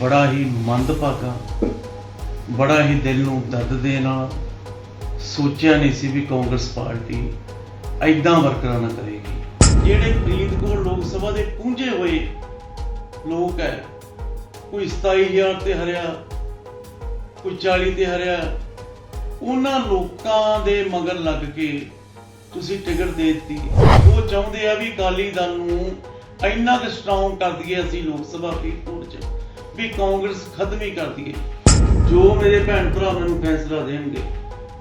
ਬੜਾ ਹੀ ਮੰਦਭਾਗਾ ਬੜਾ ਹੀ ਦਿਲ ਨੂੰ ਦਰਦ ਦੇ ਨਾਲ ਸੋਚਿਆ ਨਹੀਂ ਸੀ ਵੀ ਕਾਂਗਰਸ ਪਾਰਟੀ ਐਦਾਂ ਵਰਕਰਾਂ ਨਾਲ ਕਰੇਗੀ। ਜਿਹੜੇ ਫਰੀਦਕੋਟ ਲੋਕ ਸਭਾ ਦੇ ਪੂੰਝੇ ਹੋਏ ਲੋਕ ਹੈ, ਕੋਈ 27000 ਤੇ ਹਰਿਆ, ਕੋਈ 40 ਤੇ ਹਰਿਆ, ਉਹਨਾਂ ਲੋਕਾਂ ਦੇ ਮਗਰ ਲੱਗ ਕੇ ਤੁਸੀਂ ਟਿਕਟ ਦੇ ਦਿੱਤੀ। ਉਹ ਚਾਹੁੰਦੇ ਆ ਵੀ ਅਕਾਲੀ ਦਲ ਨੂੰ ਇੰਨਾ ਕੁ ਸਟਰੋਂਗ ਕਰ ਦਈਏ ਅਸੀਂ ਲੋਕ ਸਭਾ ਫਰੀਦਕੋਟ 'ਚ। ਵੀ ਕਾਂਗਰਸ ਖਤਮ ਹੀ ਕਰ ਦਈਏ। ਜੋ ਮੇਰੇ ਭੈਣ ਭਰਾ ਮੈਨੂੰ ਫੈਸਲਾ ਦੇਣਗੇ,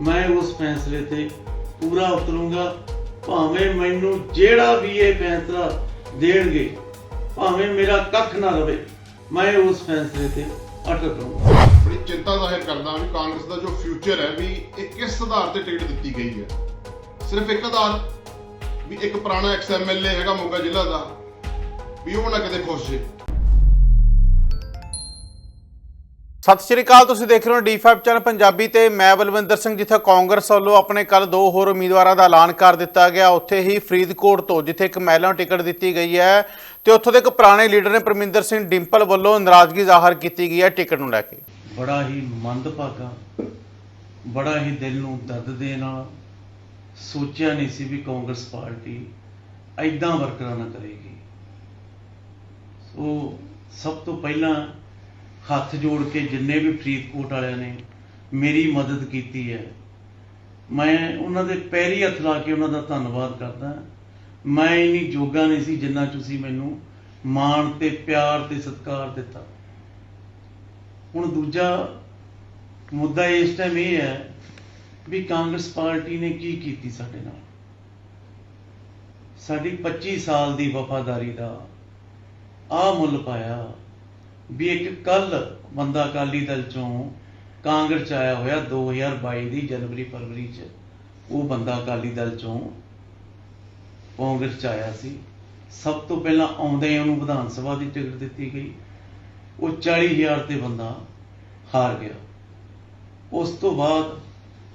ਮੈਂ ਉਸ ਫੈਸਲੇ ਤੇ ਪੂਰਾ ਉਤਰੂੰਗਾ। ਭਾਵੇਂ ਮੈਨੂੰ ਜਿਹੜਾ ਵੀ ਇਹ ਫੈਸਲਾ ਦੇਣਗੇ, ਭਾਵੇਂ ਮੇਰਾ ਕੱਖ ਨਾ ਰਵੇ, ਮੈਂ ਉਸ ਫੈਸਲੇ ਤੇ ਅਟਕ ਰਹੂੰਗਾ। ਬੜੀ ਚਿੰਤਾ ਜ਼ਾਹਿਰ ਕਰਦਾ ਵੀ ਕਾਂਗਰਸ ਦਾ ਜੋ ਫਿਊਚਰ ਹੈ ਵੀ ਇਹ ਕਿਸ ਆਧਾਰ ਤੇ ਟਿਕਟ ਦਿੱਤੀ ਗਈ ਹੈ? ਸਿਰਫ ਇੱਕ ਆਧਾਰ, ਵੀ ਇੱਕ ਪੁਰਾਣਾ ਐਕਸ ਐਮਐਲਏ ਹੈਗਾ ਮੋਗਾ ਜ਼ਿਲ੍ਹਾ ਦਾ, ਵੀ ਉਹ ਨਾ ਕਿਤੇ ਖੁਸ਼ ਜੇ। ਸਤਿ ਸ਼੍ਰੀ ਅਕਾਲ, ਤੁਸੀਂ ਦੇਖ ਰਹੇ ਹੋ D5 ਚੈਨਲ ਪੰਜਾਬੀ ਤੇ ਮੈਂ ਬਲਵਿੰਦਰ ਸਿੰਘ, ਜਿੱਥੇ ਕਾਂਗਰਸ ਵੱਲੋਂ ਆਪਣੇ ਕੱਲ ਦੋ ਹੋਰ ਉਮੀਦਵਾਰਾਂ ਦਾ ਐਲਾਨ ਕਰ ਦਿੱਤਾ ਗਿਆ। ਉੱਥੇ ਹੀ ਫਰੀਦਕੋਟ ਤੋਂ, ਜਿੱਥੇ ਇੱਕ ਮਹਿਲਾ ਟਿਕਟ ਦਿੱਤੀ ਗਈ ਹੈ ਤੇ ਉੱਥੋਂ ਦੇ ਇੱਕ ਪੁਰਾਣੇ ਲੀਡਰ ਨੇ ਪਰਮਿੰਦਰ ਸਿੰਘ ਡਿੰਪਲ ਵੱਲੋਂ ਨਾਰਾਜ਼ਗੀ ਜ਼ਾਹਰ ਕੀਤੀ ਗਈ ਹੈ ਟਿਕਟ ਨੂੰ ਲੈ ਕੇ। ਬੜਾ ਹੀ ਮੰਦਭਾਗਾ, ਬੜਾ ਹੀ ਦਿਲ ਨੂੰ ਦਰਦ ਦੇ ਨਾਲ ਸੋਚਿਆ ਨਹੀਂ ਸੀ ਵੀ ਕਾਂਗਰਸ ਪਾਰਟੀ ਐਦਾਂ ਵਰਕਰਾਂ ਨਾਲ ਕਰੇਗੀ। ਸੋ ਸਭ ਤੋਂ ਪਹਿਲਾਂ ਹੱਥ ਜੋੜ ਕੇ ਜਿੰਨੇ ਵੀ ਫਰੀਦਕੋਟ ਵਾਲਿਆਂ ਨੇ ਮੇਰੀ ਮਦਦ ਕੀਤੀ ਹੈ, ਮੈਂ ਉਹਨਾਂ ਦੇ ਪੈਰੀ ਹੱਥ ਲਾ ਕੇ ਉਹਨਾਂ ਦਾ ਧੰਨਵਾਦ ਕਰਦਾ ਮੈਂ ਇੰਨੀ ਜੋਗਾ ਨਹੀਂ ਸੀ ਜਿੰਨਾ ਤੁਸੀਂ ਮੈਨੂੰ ਮਾਣ ਤੇ ਪਿਆਰ ਤੇ ਸਤਿਕਾਰ ਦਿੱਤਾ। ਹੁਣ ਦੂਜਾ ਮੁੱਦਾ ਇਸ ਟਾਈਮ ਇਹ ਹੈ ਵੀ ਕਾਂਗਰਸ ਪਾਰਟੀ ਨੇ ਕੀ ਕੀਤੀ ਸਾਡੇ ਨਾਲ? ਸਾਡੀ 25 ਸਾਲ ਦੀ ਵਫਾਦਾਰੀ ਦਾ ਆ ਮੁੱਲ ਪਾਇਆ ਵੀ ਇੱਕ ਕੱਲ ਬੰਦਾ ਅਕਾਲੀ ਦਲ ਚੋਂ ਕਾਂਗਰਸ ਚ ਆਇਆ ਹੋਇਆ 2022 ਦੀ ਜਨਵਰੀ ਫਰਵਰੀ ਚ, ਉਹ ਬੰਦਾ ਅਕਾਲੀ ਦਲ ਚੋਂ ਕਾਂਗਰਸ ਚ ਆਇਆ ਸੀ। ਸਭ ਤੋਂ ਪਹਿਲਾਂ ਆਉਂਦੇ ਉਹਨੂੰ ਵਿਧਾਨ ਸਭਾ ਦੀ ਟਿਕਟ ਦਿੱਤੀ ਗਈ। ਉਹ 40000 ਤੇ ਬੰਦਾ ਹਾਰ ਗਿਆ। ਉਸ ਤੋਂ ਬਾਅਦ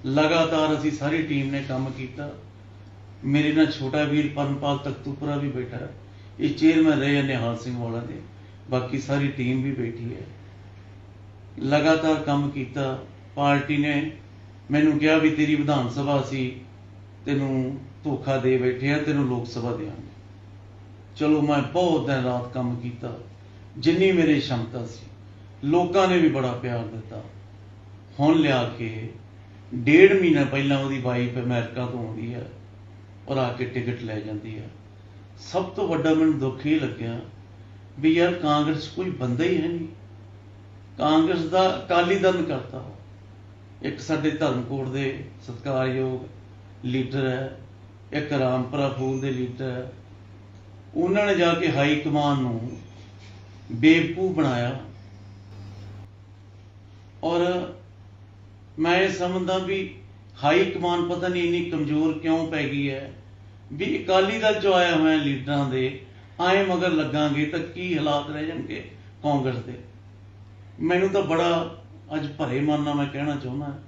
ਲਗਾਤਾਰ ਅਸੀਂ ਸਾਰੀ ਟੀਮ ਨੇ ਕੰਮ ਕੀਤਾ। ਮੇਰੇ ਨਾਲ ਛੋਟਾ ਵੀਰ ਪਰਮਪਾਲ ਤਖਤੂਪੁਰਾ ਵੀ ਬੈਠਾ। ਇਹ ਚੇਅਰਮੈਨ ਰਹੇ ਆ ਨਿਹਾਲ ਸਿੰਘ ਵਾਲਾ ਦੇ। ਬਾਕੀ ਸਾਰੀ ਟੀਮ ਵੀ ਬੈਠੀ ਹੈ। ਲਗਾਤਾਰ ਕੰਮ ਕੀਤਾ, ਪਾਰਟੀ ਨੇ ਮੈਨੂੰ ਕਿਹਾ ਵੀ ਤੇਰੀ ਵਿਧਾਨ ਸਭਾ ਸੀ ਤੈਨੂੰ ਧੋਖਾ ਦੇ ਬੈਠੇ ਆ, ਤੈਨੂੰ ਲੋਕ ਸਭਾ ਦੇਵਾਂਗੇ। ਚਲੋ ਮੈਂ ਬਹੁਤ ਦਿਨ ਰਾਤ ਕੰਮ ਕੀਤਾ, ਜਿੰਨੀ ਮੇਰੀ ਸ਼ਮਤਾ ਸੀ, ਲੋਕਾਂ ਨੇ ਵੀ ਬੜਾ ਪਿਆਰ ਦਿੱਤਾ। ਹੁਣ ਲਿਆ ਕੇ ਡੇਢ ਮਹੀਨਾ ਪਹਿਲਾਂ ਉਹਦੀ ਵਾਈਫ ਅਮਰੀਕਾ ਤੋਂ ਆਉਂਦੀ ਹੈ ਔਰ ਆ ਕੇ ਟਿਕਟ ਲੈ ਜਾਂਦੀ ਹੈ। ਸਭ ਤੋਂ ਵੱਡਾ ਮੈਨੂੰ ਦੁੱਖ ਇਹ ਲੱਗਿਆ ਵੀ ਯਾਰ ਕਾਂਗਰਸ ਕੋਈ ਬੰਦਾ ਹੀ ਹੈ ਨਹੀਂ। ਕਾਂਗਰਸ ਦਾ ਅਕਾਲੀ ਦਲ ਕਰਤਾ ਇੱਕ ਸਾਡੇ ਧਰਮਕੋਟ ਦੇ ਸਤਿਕਾਰਯੋਗ ਲੀਡਰ ਹੈ, ਇੱਕ ਰਾਮਪੁਰਾ ਫੂਲ ਦੇ ਲੀਡਰ ਹੈ। ਉਹਨਾਂ ਨੇ ਜਾ ਕੇ ਹਾਈ ਕਮਾਨ ਨੂੰ ਬੇਵਕੂਫ ਬਣਾਇਆ। ਔਰ ਮੈਂ ਇਹ ਸਮਝਦਾ ਵੀ ਹਾਈ ਕਮਾਨ ਪਤਾ ਨਹੀਂ ਇੰਨੀ ਕਮਜ਼ੋਰ ਕਿਉਂ ਪੈ ਗਈ ਹੈ, ਵੀ ਅਕਾਲੀ ਦਲ ਚੋਂ ਆਇਆ ਹੋਇਆ ਲੀਡਰਾਂ ਦੇ ਆਏ ਮਗਰ ਲੱਗਾਂਗੇ ਤਾਂ ਕੀ ਹਾਲਾਤ ਰਹਿ ਜਾਣਗੇ ਕਾਂਗਰਸ ਦੇ। ਮੈਨੂੰ ਤਾਂ ਬੜਾ ਅੱਜ ਭਰੇ ਮਨ ਨਾਲ ਮੈਂ ਕਹਿਣਾ ਚਾਹੁੰਦਾ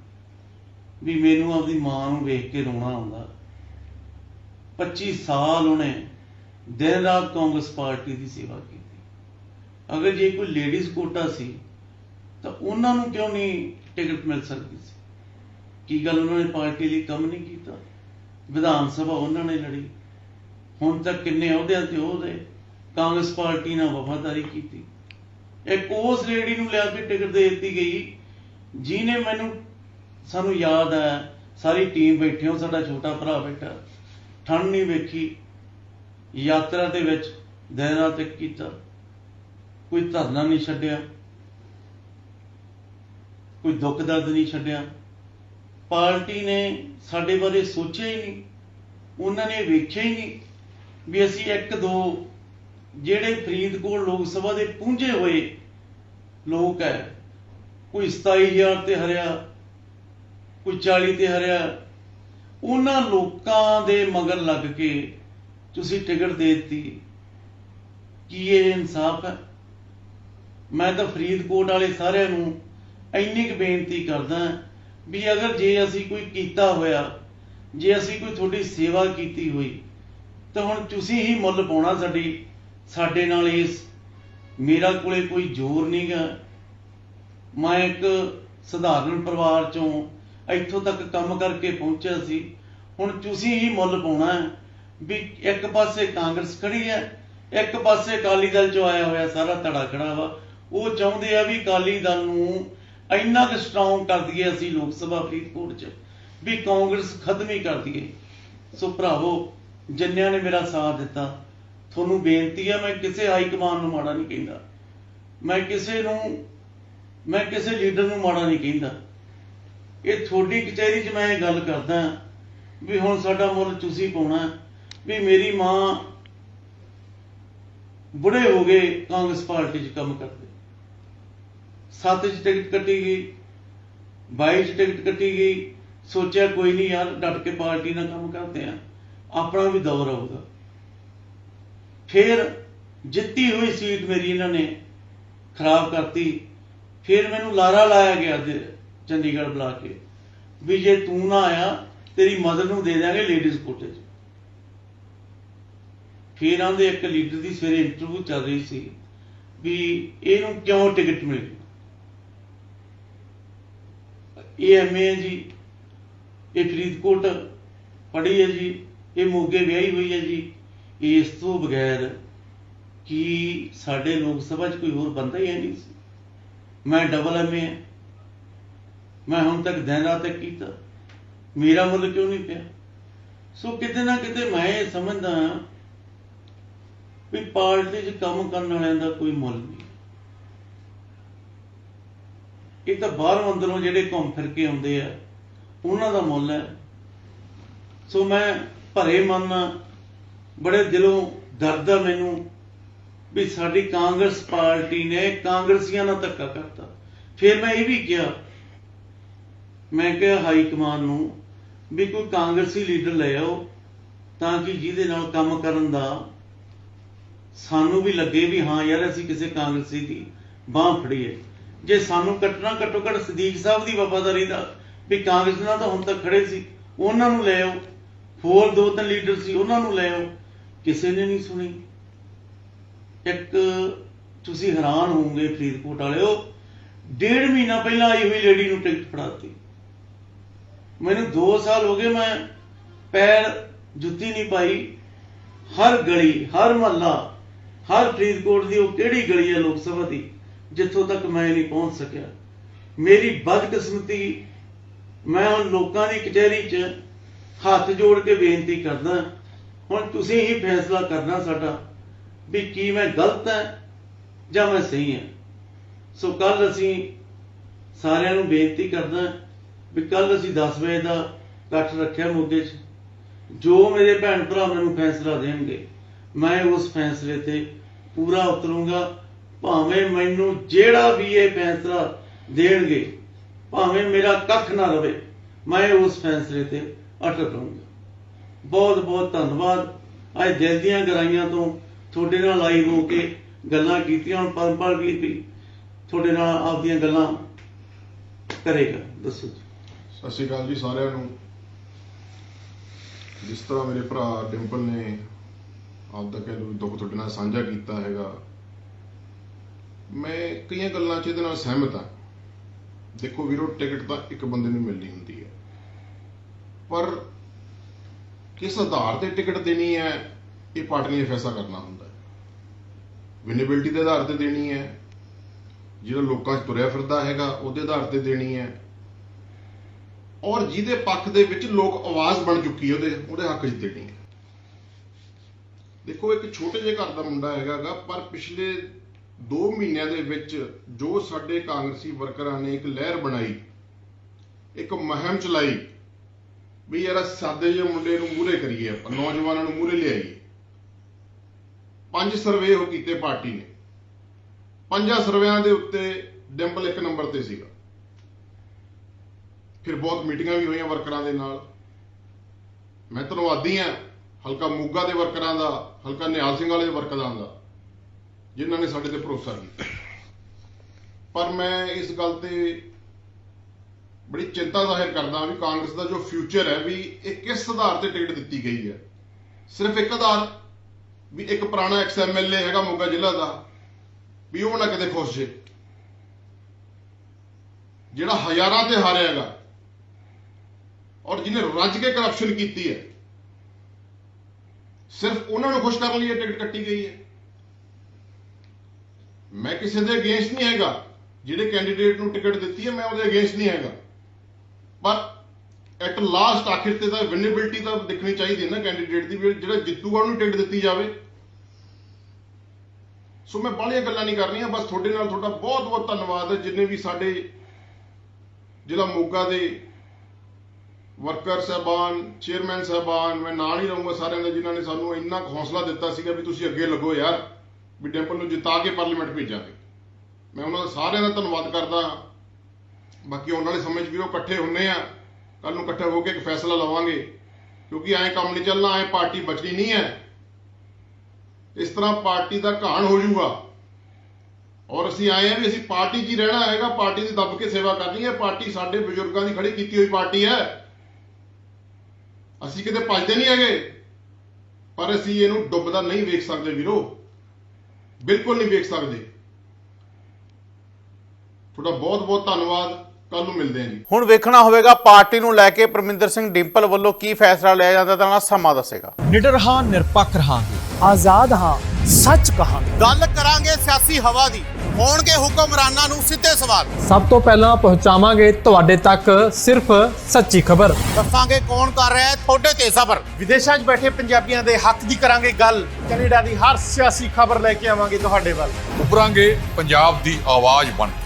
ਵੀ ਮੈਨੂੰ ਆਪਦੀ ਮਾਂ ਨੂੰ ਵੇਖ ਕੇ ਰੋਣਾ ਆਉਂਦਾ। 25 ਸਾਲ ਉਹਨੇ ਦਿਨ ਰਾਤ ਕਾਂਗਰਸ ਪਾਰਟੀ ਦੀ ਸੇਵਾ ਕੀਤੀ। ਅਗਰ ਜੇ ਕੋਈ ਲੇਡੀਜ਼ ਕੋਟਾ ਸੀ, ਤਾਂ ਉਹਨਾਂ ਨੂੰ ਕਿਉਂ ਨਹੀਂ ਟਿਕਟ ਮਿਲ ਸਕਦੀ ਸੀ? ਕੀ ਗੱਲ ਉਹਨਾਂ ਨੇ ਪਾਰਟੀ ਲਈ ਕੰਮ ਨਹੀਂ ਕੀਤਾ? ਵਿਧਾਨ ਸਭਾ ਉਹਨਾਂ ਨੇ ਲੜੀ। ਹੁਣ ਤੱਕ ਕਿੰਨੇ ਅਹੁਦਿਆਂ ਤੇ ਉਹਦੇ ਕਾਂਗਰਸ ਪਾਰਟੀ ਨਾਲ ਵਫਾਦਾਰੀ ਕੀਤੀ। ਇੱਕ ਉਸ ਲੇਡੀ ਨੂੰ ਲਿਆ ਕੇ ਟਿਕਟ ਦੇ ਦਿੱਤੀ ਗਈ। ਜਿਹਨੇ ਮੈਨੂੰ, ਸਾਨੂੰ ਯਾਦ ਹੈ, ਸਾਰੀ ਟੀਮ ਬੈਠੀ ਹੋ ਸਾਡਾ ਛੋਟਾ ਭਰਾ ਬੈਠਾ, ਠੰਡ ਨਹੀਂ ਵੇਖੀ, ਯਾਤਰਾ ਦੇ ਵਿੱਚ ਦਿਨ ਰਾਤ ਇੱਕ ਕੀਤਾ। ਕੋਈ ਧਰਨਾ ਨਹੀਂ ਛੱਡਿਆ। ਕੋਈ ਦੁੱਖ ਦਰਦ ਨਹੀਂ ਛੱਡਿਆ। ਪਾਰਟੀ ਨੇ ਸਾਡੇ ਬਾਰੇ ਸੋਚਿਆ ਹੀ ਨਹੀਂ। ਉਹਨਾਂ ਨੇ ਵੇਖਿਆ ਹੀ ਨਹੀਂ। ਵੀ ਅਸੀਂ ਇੱਕ ਦੋ ਜਿਹੜੇ ਫਰੀਦਕੋਟ ਲੋਕ ਸਭਾ ਦੇ ਪੂੰਝੇ ਹੋਏ ਲੋਕ ਹੈ, ਕੋਈ 27000 ਤੇ ਹਰਿਆ, ਕੋਈ 40 ਤੇ ਹਰਿਆ, ਉਹਨਾਂ ਲੋਕਾਂ ਦੇ ਮਗਰ ਲੱਗ ਕੇ ਤੁਸੀਂ ਟਿਕਟ ਦੇ ਦਿੱਤੀ। ਕੀ ਇਹ ਇਨਸਾਫ ਹੈ? ਮੈਂ ਤਾਂ ਫਰੀਦਕੋਟ ਵਾਲੇ ਸਾਰਿਆਂ ਨੂੰ ਇੰਨੀ ਕੁ ਬੇਨਤੀ ਕਰਦਾ ਵੀ ਅਗਰ ਜੇ ਅਸੀਂ ਕੋਈ ਕੀਤਾ ਹੋਇਆ, ਜੇ ਅਸੀਂ ਕੋਈ ਤੁਹਾਡੀ ਸੇਵਾ ਕੀਤੀ ਹੋਈ ਤਾਂ ਹੁਣ ਤੁਸੀਂ ਹੀ ਮੁੱਲ ਪਾਉਣਾ ਸਾਡੀ, ਸਾਡੇ ਨਾਲ ਇਸ, ਮੇਰਾ ਕੋਲੇ ਕੋਈ ਜ਼ੋਰ ਨਹੀਂਗਾ। ਮੈਂ ਇੱਕ ਸਧਾਰਨ ਪਰਿਵਾਰ ਚੋਂ ਇੱਥੋਂ ਤੱਕ ਕੰਮ ਕਰਕੇ ਪਹੁੰਚਿਆ ਸੀ। ਹੁਣ ਤੁਸੀਂ ਹੀ ਮੁੱਲ ਪਾਉਣਾ ਵੀ ਇੱਕ ਪਾਸੇ ਕਾਂਗਰਸ ਖੜੀ ਹੈ, ਇੱਕ ਪਾਸੇ ਅਕਾਲੀ ਦਲ ਚੋਂ ਆਇਆ ਹੋਇਆ ਸਾਰਾ ਧੜਾ ਖੜਾ ਵਾ। ਉਹ ਚਾਹੁੰਦੇ ਆ ਵੀ ਅਕਾਲੀ ਦਲ ਨੂੰ ਇੰਨਾ ਕੁ ਸਟਰੋਂਗ ਕਰ ਦਈਏ ਅਸੀਂ ਲੋਕ ਸਭਾ ਫਰੀਦਕੋਟ 'ਚ, ਵੀ ਕਾਂਗਰਸ ਖਤਮ ਹੀ ਕਰ ਦਈਏ। ਸੋ ਭਰਾਵੋ ਜਿੰਨਿਆਂ ਨੇ ਮੇਰਾ ਸਾਥ ਦਿੱਤਾ। ਤੁਹਾਨੂੰ ਬੇਨਤੀ ਆ, ਮੈਂ ਕਿਸੇ ਹਾਈ ਕਮਾਨ ਨੂੰ ਮਾੜਾ ਨਹੀਂ ਕਹਿੰਦਾ। ਮੈਂ ਕਿਸੇ ਨੂੰ, ਮੈਂ ਕਿਸੇ ਲੀਡਰ ਨੂੰ ਮਾੜਾ ਨਹੀਂ ਕਹਿੰਦਾ। ਇਹ ਤੁਹਾਡੀ ਕਚਹਿਰੀ 'ਚ ਮੈਂ ਇਹ ਗੱਲ ਕਰਦਾ ਵੀ ਹੁਣ ਸਾਡਾ ਮੁੱਲ ਤੁਸੀਂ ਪਾਉਣਾ ਵੀ ਮੇਰੀ ਮਾਂ ਬੁੜੇ ਹੋ ਗਏ ਕਾਂਗਰਸ ਪਾਰਟੀ 'ਚ ਕੰਮ ਕਰਦੇ। ਸੱਤ 'ਚ ਟਿਕਟ ਕੱਟੀ ਗਈ 22 'ਚ ਟਿਕਟ ਕੱਟੀ ਗਈ, ਸੋਚਿਆ ਕੋਈ ਨਹੀਂ ਯਾਰ, ਡਟ ਕੇ ਪਾਰਟੀ ਨਾਲ ਕੰਮ ਕਰਦੇ ਆ ਆਪਣਾ ਵੀ ਦੌਰ ਆਊਗਾ ਫਿਰ ਜਿੱਤੀ ਹੋਈ ਸੀਟ ਮੇਰੀ ਇਹਨਾਂ ਨੇ ਖਰਾਬ ਕਰਤੀ। ਫਿਰ ਮੈਨੂੰ ਲਾਰਾ ਲਾਇਆ ਗਿਆ ਚੰਡੀਗੜ੍ਹ ਬੁਲਾ ਕੇ ਵੀ ਜੇ ਤੂੰ ਨਾ ਆਇਆ, ਤੇਰੀ ਮਦਦ ਨੂੰ ਦੇ ਦਿਆਂਗੇ ਲੇਡੀਜ਼ ਕੋਟੇ ਫਿਰ ਆਂਦੇ ਇੱਕ ਲੀਡਰ ਦੀ ਸਵੇਰੇ ਇੰਟਰਵਿਊ ਚੱਲ ਰਹੀ ਸੀ ਵੀ ਇਹਨੂੰ ਕਿਉਂ ਟਿਕਟ ਮਿਲੀ ਇਹ ਐਮਏ ਜੀ, ਇਹ ਫਰੀਦਕੋਟ ਪੜ੍ਹੀ ਹੈ ਜੀ। ਇਹ ਮੋਗੇ ਵਿਆਹੀ ਹੋਈ ਹੈ ਜੀ। ਇਸ ਤੋਂ ਬਗੈਰ ਕੀ ਸਾਡੇ ਲੋਕ ਸਭਾ 'ਚ ਕੋਈ ਹੋਰ ਬੰਦਾ ਹੀ ਹੈ ਨਹੀਂ ਮੈਂ ਡਬਲ ਐਮਏ ਮੈਂ ਹੁਣ ਤੱਕ ਦਿਨ ਰਾਤ ਇੱਕ ਕੀਤਾ। ਮੇਰਾ ਮੁੱਲ ਕਿਉਂ ਨਹੀਂ ਪਿਆ? ਸੋ ਕਿਤੇ ਨਾ ਕਿਤੇ ਮੈਂ ਇਹ ਸਮਝਦਾ ਹਾਂ ਵੀ ਪਾਰਟੀ 'ਚ ਕੰਮ ਕਰਨ ਵਾਲਿਆਂ ਦਾ ਕੋਈ ਮੁੱਲ ਨਹੀਂ। ਇਹ ਤਾਂ ਬਾਹਰੋਂ ਅੰਦਰੋਂ ਜਿਹੜੇ ਘੁੰਮ ਫਿਰ ਕੇ ਆਉਂਦੇ ਆ, ਉਹਨਾਂ ਦਾ ਮੁੱਲ ਹੈ। ਸੋ ਮੈਂ ਭਰੇ ਮਨ ਨਾਲ ਬੜੇ ਦਿਲੋਂ ਦਰਦ ਆ ਮੈਨੂੰ ਵੀ ਸਾਡੀ ਕਾਂਗਰਸ ਪਾਰਟੀ ਨੇ ਕਾਂਗਰਸੀਆਂ ਨਾਲ ਧੱਕਾ ਕਰਤਾ। ਫਿਰ ਮੈਂ ਇਹ ਵੀ ਕਿਹਾ, ਮੈਂ ਕਿਹਾ ਹਾਈ ਕਮਾਨ ਨੂੰ ਵੀ ਕੋਈ ਕਾਂਗਰਸੀ ਲੀਡਰ ਲੈ ਆਓ ਤਾਂ ਕਿ ਜਿਹਦੇ ਨਾਲ ਕੰਮ ਕਰਨ ਦਾ ਸਾਨੂੰ ਵੀ ਲੱਗੇ ਵੀ ਹਾਂ ਯਾਰ ਅਸੀਂ ਕਿਸੇ ਕਾਂਗਰਸੀ ਦੀ ਬਾਹ ਫੜੀਏ। ਜੇ ਸਾਨੂੰ ਕੱਟਣਾ ਘੱਟੋ ਘੱਟ ਸਦੀਕ ਸਾਹਿਬ ਦੀ ਵਫਾਦਾਰੀ ਦਾ ਵੀ ਕਾਂਗਰਸ ਨਾਲ ਤਾਂ ਹੁਣ ਤੱਕ ਖੜੇ ਸੀ, ਉਹਨਾਂ ਨੂੰ ਲੈ ਆਓ। ਹੋਰ ਦੋ ਤਿੰਨ ਲੀਡਰ ਸੀ, ਉਹਨਾਂ ਨੂੰ ਲੈ ਆਓ। ਕਿਸੇ ਨੇ ਨਹੀਂ ਸੁਣੀ। ਇੱਕ ਤੁਸੀਂ ਹੈਰਾਨ ਹੋਵੋਗੇ ਫਰੀਦਕੋਟ ਵਾਲਿਓ, ਡੇਢ ਮਹੀਨਾ ਪਹਿਲਾਂ ਆਈ ਹੋਈ ਲੇਡੀ ਨੂੰ ਟਿਕਟ ਫੜਾਤੀ ਮੈਨੂੰ 2 ਸਾਲ ਹੋ ਗਏ ਮੈਂ ਪੈਰ ਜੁੱਤੀ ਨਹੀਂ ਪਾਈ। ਹਰ ਗਲੀ, ਹਰ ਮਹੱਲਾ, ਹਰ ਫਰੀਦਕੋਟ ਦੀ ਉਹ ਕਿਹੜੀ ਗਲੀ ਹੈ ਲੋਕ ਸਭਾ ਦੀ, ਜਿੱਥੋਂ ਤੱਕ ਮੈਂ ਨਹੀਂ ਪਹੁੰਚ ਸਕਿਆ। ਮੇਰੀ ਬਦਕਿਸਮਤੀ, ਮੈਂ ਹੁਣ ਲੋਕਾਂ ਦੀ ਕਚਹਿਰੀ 'ਚ ਹੱਥ ਜੋੜ ਕੇ ਬੇਨਤੀ ਕਰਦਾ, ਹੁਣ ਤੁਸੀਂ ਹੀ ਫੈਸਲਾ ਕਰਨਾ ਸਾਡਾ, ਵੀ ਕੀ ਮੈਂ ਗਲਤ ਹਾਂ ਜਾਂ ਮੈਂ ਸਹੀ ਹਾਂ। ਸੋ ਕੱਲ ਅਸੀਂ ਸਾਰਿਆਂ ਨੂੰ ਬੇਨਤੀ ਕਰਦਾ ਵੀ ਕੱਲ ਅਸੀਂ 10 ਵਜੇ ਦਾ ਇਕੱਠ ਰੱਖਿਆ ਮੋਗੇ 'ਚ। ਜੋ ਮੇਰੇ ਭੈਣ ਭਰਾ ਮੈਨੂੰ ਫੈਸਲਾ ਦੇਣਗੇ, ਮੈਂ ਉਸ ਫੈਸਲੇ ਤੇ ਪੂਰਾ ਉਤਰੂੰਗਾ। ਭਾਵੇਂ ਮੈਨੂੰ ਜਿਹੜਾ ਵੀ ਇਹ ਫੈਸਲਾ ਦੇਣਗੇ, ਭਾਵੇਂ ਮੇਰਾ ਕੱਖ ਨਾ ਰਵੇ, ਮੈਂ ਉਸ ਫੈਸਲੇ ਤੇ ਅਟਲ ਰਹੂੰਗਾ। ਬਹੁਤ ਬਹੁਤ ਧੰਨਵਾਦ। ਅੱਜ ਦਿਲ ਦੀਆਂ ਗਰਾਈਆਂ ਤੋਂ ਤੁਹਾਡੇ ਨਾਲ ਲਾਈਵ ਹੋ ਕੇ ਗੱਲਾਂ ਕੀਤੀਆਂ, ਹੁਣ ਪਰਮਪਾਲ ਵੀਰ ਵੀ ਤੁਹਾਡੇ ਨਾਲ ਆਪਦੀਆਂ ਗੱਲਾਂ ਕਰੇਗਾ। ਦੱਸੋ ਸਤਿ ਸ਼੍ਰੀ ਅਕਾਲ ਜੀ ਸਾਰਿਆਂ ਨੂੰ। ਜਿਸ ਤਰ੍ਹਾਂ ਮੇਰੇ ਭਰਾ ਡਿੰਪਲ ਨੇ ਆਪ ਦਾ ਕਹਿ ਲੋ ਦੁੱਖ ਤੁਹਾਡੇ ਨਾਲ ਸਾਂਝਾ ਕੀਤਾ ਹੈਗਾ, ਮੈਂ ਕਈਆਂ ਗੱਲਾਂ 'ਚ ਇਹਦੇ ਨਾਲ ਸਹਿਮਤ ਹਾਂ। ਦੇਖੋ ਵੀਰੋ, ਟਿਕਟ ਤਾਂ ਇੱਕ ਬੰਦੇ ਨੂੰ ਮਿਲਣੀ ਹੁੰਦੀ ਹੈ। ਪਰ ਕਿਸ ਆਧਾਰ ਤੇ ਟਿਕਟ ਦੇਣੀ ਹੈ, ਇਹ ਪਾਰਟੀ ਨੇ ਫੈਸਲਾ ਕਰਨਾ ਹੁੰਦਾ ਹੈ। ਵਿਨੇਬਿਲਟੀ ਦੇ ਆਧਾਰ ਤੇ ਦੇਣੀ ਹੈ, ਜਿਹੜਾ ਲੋਕਾਂ 'ਚ ਤੁਰਿਆ ਫਿਰਦਾ ਹੈਗਾ, ਉਹਦੇ ਆਧਾਰ ਤੇ ਦੇਣੀ ਹੈ। ਔਰ ਜਿਹਦੇ ਪੱਖ ਦੇ ਵਿੱਚ ਲੋਕ ਆਵਾਜ਼ ਬਣ ਚੁੱਕੀ ਹੈ, ਉਹਦੇ ਉਹਦੇ ਹੱਕ 'ਚ ਦੇਣੀ ਹੈ। ਦੇਖੋ, ਇੱਕ ਛੋਟੇ ਜਿਹੇ ਘਰ ਦਾ ਮੁੰਡਾ ਹੈਗਾਗਾ, ਪਰ ਪਿਛਲੇ 2 ਮਹੀਨਿਆਂ ਦੇ ਵਿੱਚ ਜੋ ਸਾਡੇ ਕਾਂਗਰਸੀ ਵਰਕਰਾਂ ਨੇ ਇੱਕ ਲਹਿਰ ਬਣਾਈ, ਇੱਕ ਮੁਹਿੰਮ ਚਲਾਈ ਵੀ ਯਾਰ ਸਾਦੇ ਜਿਹੇ ਮੁੰਡੇ ਨੂੰ ਮੂਹਰੇ ਕਰੀਏ ਆਪਾਂ, ਨੌਜਵਾਨਾਂ ਨੂੰ ਮੂਹਰੇ ਲਿਆਈਏ। ਪੰਜ ਸਰਵੇ ਉਹ ਕੀਤੇ ਪਾਰਟੀ ਨੇ। ਪੰਜਾਂ ਸਰਵੇਆਂ ਦੇ ਉੱਤੇ ਡਿੰਪਲ ਇੱਕ ਨੰਬਰ ਤੇ ਸੀਗਾ। ਫਿਰ ਬਹੁਤ ਮੀਟਿੰਗਾਂ ਵੀ ਹੋਈਆਂ ਵਰਕਰਾਂ ਦੇ ਨਾਲ। ਮੈਂ ਧੰਨਵਾਦੀ ਹਾਂ, ਹਲਕਾ ਮੂਗਾ ਦੇ ਵਰਕਰਾਂ ਦਾ, ਹਲਕਾ ਨਿਹਾਲ ਸਿੰਘ ਵਾਲੇ ਦੇ ਵਰਕਰਾਂ ਦਾ, ਜਿਨ੍ਹਾਂ ਨੇ ਸਾਡੇ ਤੇ ਭਰੋਸਾ ਕੀਤਾ। ਪਰ ਮੈਂ ਇਸ ਗੱਲ ਤੇ ਬੜੀ ਚਿੰਤਾ ਜ਼ਾਹਿਰ ਕਰਦਾ ਵੀ ਕਾਂਗਰਸ ਦਾ ਜੋ ਫਿਊਚਰ ਹੈ ਵੀ ਇਹ ਕਿਸ ਆਧਾਰ ਤੇ ਟਿਕਟ ਦਿੱਤੀ ਗਈ ਹੈ। ਸਿਰਫ ਇੱਕ ਆਧਾਰ, ਵੀ ਇੱਕ ਪੁਰਾਣਾ ਐਕਸ ਐਕਸਐਮਐਲਏ ਹੈਗਾ ਮੋਗਾ ਜ਼ਿਲ੍ਹਾ ਦਾ, ਵੀ ਉਹ ਨਾ ਕਿਤੇ ਖੁਸ਼ ਜੇ। ਜਿਹੜਾ ਹਜ਼ਾਰਾਂ ਤੇ ਹਾਰਿਆ ਹੈਗਾ, ਔਰ ਜਿਹਨੇ ਰੱਜ ਕੇ ਕਰਪਸ਼ਨ ਕੀਤੀ ਹੈ, ਸਿਰਫ ਉਹਨਾਂ ਨੂੰ ਖੁਸ਼ ਕਰਨ ਲਈ ਇਹ ਟਿਕਟ ਕੱਟੀ ਗਈ ਹੈ। ਮੈਂ ਕਿਸੇ ਦੇ ਅਗੇਂਸਟ ਨਹੀਂ ਹੈਗਾ, ਜਿਹੜੇ ਕੈਂਡੀਡੇਟ ਨੂੰ ਟਿਕਟ ਦਿੱਤੀ ਹੈ, ਮੈਂ ਉਹਦੇ ਅਗੇਂਸਟ ਨਹੀਂ ਹੈਗਾ। ਪਰ ਐਟ ਲਾਸਟ ਆਖਿਰ ਤੇ ਤਾਂ ਵਿਨੇਬਿਲਟੀ ਤਾਂ ਦੇਖਣੀ ਚਾਹੀਦੀ ਹੈ ਨਾ ਕੈਂਡੀਡੇਟ ਦੀ ਜਿਹੜਾ ਜਿੱਤੂਗਾ ਉਹਨੂੰ ਟਿਕਟ ਦਿੱਤੀ ਜਾਵੇ। ਸੋ ਮੈਂ ਬਾਹਲੀਆਂ ਗੱਲਾਂ ਨਹੀਂ ਕਰਨੀਆਂ ਬਸ ਤੁਹਾਡੇ ਨਾਲ ਤੁਹਾਡਾ ਬਹੁਤ ਬਹੁਤ ਧੰਨਵਾਦ ਹੈ, ਜਿੰਨੇ ਵੀ ਸਾਡੇ ਜ਼ਿਲ੍ਹਾ ਮੋਗਾ ਦੇ ਵਰਕਰ ਸਾਹਿਬਾਨ ਚੇਅਰਮੈਨ ਸਾਹਿਬਾਨ, ਮੈਂ ਨਾਲ ਹੀ ਰਹੂੰਗਾ ਸਾਰਿਆਂ ਦਾ, ਜਿਨ੍ਹਾਂ ਨੇ ਸਾਨੂੰ ਇੰਨਾ ਕੁ ਹੌਸਲਾ ਦਿੱਤਾ ਸੀਗਾ ਵੀ ਤੁਸੀਂ ਅੱਗੇ ਲੱਗੋ ਯਾਰ, ਵੀ ਡਿੰਪਲ ਨੂੰ ਜਿਤਾ ਕੇ ਪਾਰਲੀਮੈਂਟ ਭੇਜਾਂਗੇ। ਮੈਂ ਉਹਨਾਂ ਦਾ ਸਾਰਿਆਂ ਦਾ ਧੰਨਵਾਦ ਕਰਦਾ ਬਾਕੀ ਆਉਣ ਵਾਲੇ ਸਮੇਂ 'ਚ ਵੀ ਇਕੱਠੇ ਹੁੰਨੇ ਆ। ਕੱਲ ਨੂੰ ਇਕੱਠੇ ਹੋ ਕੇ ਇੱਕ ਫੈਸਲਾ ਲਵਾਂਗੇ। ਕਿਉਂਕਿ ਐਂ ਕੰਮ ਨਹੀਂ ਚੱਲਣਾ, ਐਂ ਪਾਰਟੀ ਬਚਣੀ ਨਹੀਂ ਹੈ। ਇਸ ਤਰ੍ਹਾਂ ਪਾਰਟੀ ਦਾ ਘਾਣ ਹੋ ਜਾਊਗਾ। ਔਰ ਅਸੀਂ ਆਏ ਆ ਵੀ ਅਸੀਂ ਪਾਰਟੀ 'ਚ ਹੀ ਰਹਿਣਾ ਹੈਗਾ, ਪਾਰਟੀ ਦੀ ਦੱਬ ਕੇ ਸੇਵਾ ਕਰਨੀ ਹੈ। ਪਾਰਟੀ ਸਾਡੇ ਬਜ਼ੁਰਗਾਂ ਦੀ ਖੜੀ ਕੀਤੀ ਹੋਈ ਪਾਰਟੀ ਹੈ। ਅਸੀਂ ਕਿਤੇ ਭੱਜਦੇ ਨਹੀਂ ਹੈਗੇ। ਪਰ ਅਸੀਂ ਇਹਨੂੰ ਡੁੱਬਦਾ ਨਹੀਂ ਵੇਖ ਸਕਦੇ ਵੀਰੋ। ਬਿਲਕੁਲ ਨਹੀਂ ਵੇਖ ਸਕਦੇ। ਤੁਹਾਡਾ ਬਹੁਤ ਬਹੁਤ ਧੰਨਵਾਦ। ਕੱਲ ਨੂੰ ਮਿਲਦੇ ਹਾਂ ਜੀ। ਹੁਣ ਵੇਖਣਾ ਹੋਵੇਗਾ ਪਾਰਟੀ ਨੂੰ ਲੈ ਕੇ ਪਰਮਿੰਦਰ ਸਿੰਘ ਡਿੰਪਲ ਵੱਲੋਂ ਕੀ ਫੈਸਲਾ ਲਿਆ ਜਾਂਦਾ ਤਾਂ ਸਮਾਂ ਦੱਸੇਗਾ। ਨਿਡਰ ਹਾਂ ਨਿਰਪੱਖ ਰਹਾਂਗੇ। ਆਜ਼ਾਦ ਹਾਂ ਸੱਚ ਕਹਾਂਗੇ। ਗੱਲ ਕਰਾਂਗੇ ਸਿਆਸੀ ਹਵਾ ਦੀ। ਹੋਣਗੇ ਹੁਕਮਰਾਨਾਂ ਨੂੰ ਸਿੱਧੇ ਸਵਾਲ। ਸਭ ਤੋਂ ਪਹਿਲਾਂ ਪਹੁੰਚਾਵਾਂਗੇ ਤੁਹਾਡੇ ਤੱਕ ਸਿਰਫ ਸੱਚੀ ਖਬਰ। ਦੱਸਾਂਗੇ ਕੌਣ ਕਰ ਰਿਹਾ ਹੈ ਤੁਹਾਡੇ ਤੇ ਸਬਰ। ਵਿਦੇਸ਼ਾਂ 'ਚ ਬੈਠੇ ਪੰਜਾਬੀਆਂ ਦੇ ਹੱਕ ਦੀ ਕਰਾਂਗੇ ਗੱਲ। ਕੈਨੇਡਾ ਦੀ ਹਰ ਸਿਆਸੀ ਖਬਰ ਲੈ ਕੇ ਆਵਾਂਗੇ ਤੁਹਾਡੇ ਵੱਲ। ਉਭਰਾਂਗੇ ਪੰਜਾਬ ਦੀ ਆਵਾਜ਼ ਬਣ ਕੇ।